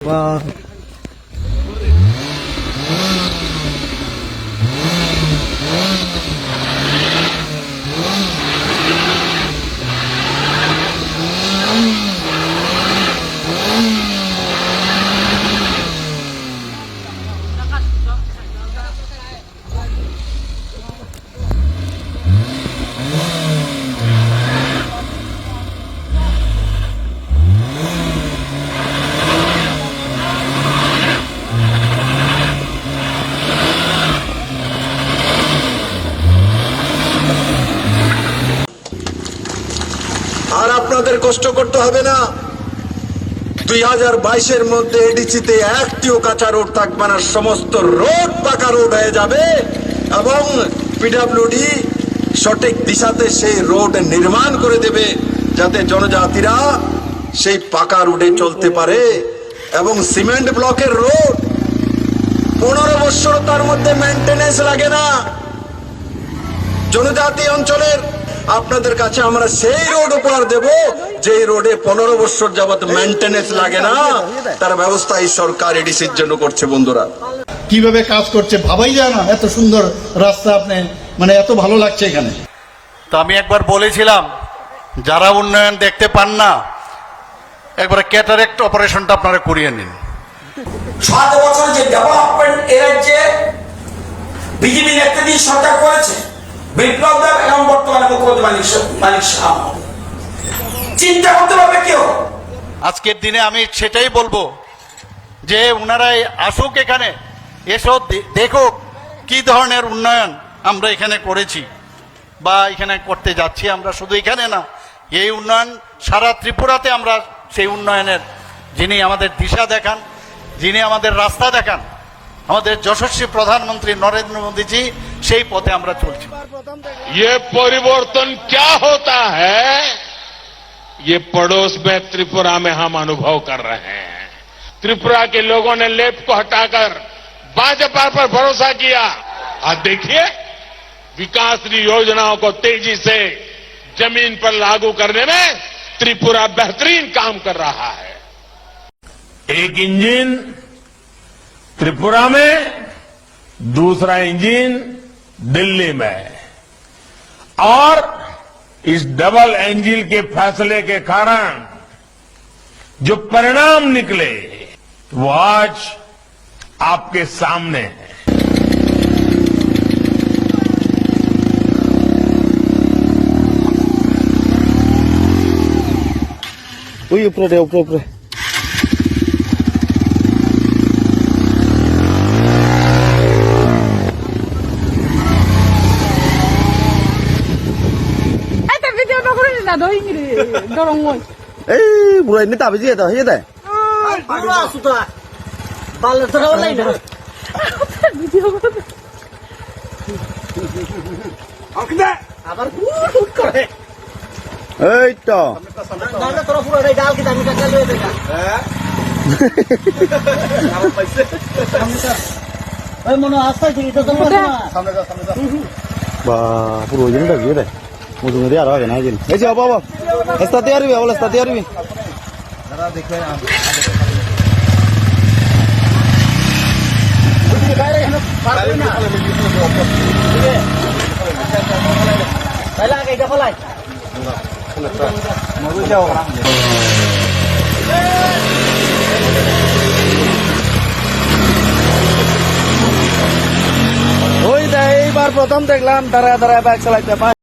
বা আর আপনাদের কষ্ট করতে হবে না। দুই হাজার বাইশের মধ্যে এডিসিতে একটিও কাঁচা রোড থাকবে না, সমস্ত রোড পাকা রোড হয়ে যাবে এবং পিডাব্লিউডি সঠিক দিশাতে সেই রোড নির্মাণ করে দেবে, যাতে জনজাতিরা সেই পাকা রোডে চলতে পারে এবং সিমেন্ট ব্লকের রোড পনেরো বছর তার মধ্যে মেনটেনেন্স লাগে না। জনজাতি অঞ্চলের আপনাদের কাছে আমরা সেই রোড উপহার দেব যে রোডে পনেরো বছর যাবত মেনটেনেন্স লাগে না। তার ব্যবস্থা এই সরকার এডিসির জন্য করছে বন্ধুরা। কীভাবে কাজ করছে ভাবাই যায় না এত সুন্দর রাস্তা আপনি মানে এত ভালো লাগছে এখানে। তো আমি একবার বলেছিলাম যারা উন্নয়ন দেখতে পান না একবার ক্যাটারেক্ট অপারেশনটা আপনারা করিয়ে নিন। সাত বছর যে ডেভেলপমেন্ট এ রাজ্যে বিজেপি নেতৃত্বে সরকার করেছে বিপ্লব দেব এবং বর্তমানে মুখ্যমন্ত্রী মালিক শাহ। চিন্তা করতে পারবে কেউ। আজকের দিনে আমি সেটাই বলব যে ওনারাই আসুক এখানে, এসো দেখুক কি ধরনের উন্নয়ন আমরা এখানে করেছি বা এখানে করতে যাচ্ছি। আমরা শুধু এখানে না, এই উন্নয়ন সারা ত্রিপুরাতে আমরা সেই উন্নয়নের, যিনি আমাদের দিশা দেখান, যিনি আমাদের রাস্তা দেখান, আমাদের যশস্বী প্রধানমন্ত্রী নরেন্দ্র মোদীজি সেই পথে আমরা চলছি ये परिवर्तन क्या होता है ये पड़ोस में त्रिपुरा में हम अनुभव कर रहे हैं त्रिपुरा के लोगों ने लेप को हटाकर भाजपा पर भरोसा किया आज देखिए विकास की योजनाओं को तेजी से जमीन पर लागू करने में त्रिपुरा बेहतरीन काम कर रहा है एक इंजन त्रिपुरा में दूसरा इंजन दिल्ली में और इस डबल एंजिल के फैसले के कारण जो परिणाम निकले वो आज आपके सामने है Ui, upre de, upre. No creo na doy ngiri dorong moy. এই বুড়াই নি? তাবে দিয়ে দাও হিয়ে দেয় Video ko. এই তো। বা পুরো ওই দিয়ে দেয় মুজুঙ্গি দিয়ে আরও আগে না এই এই যে বাবা এস্তাতে আরবি বল এস্তাতে আরবি। ওই দেখ এইবার প্রথম দেখলাম দাঁড়ায় দাঁড়ায় বাইক চালাইতে পারে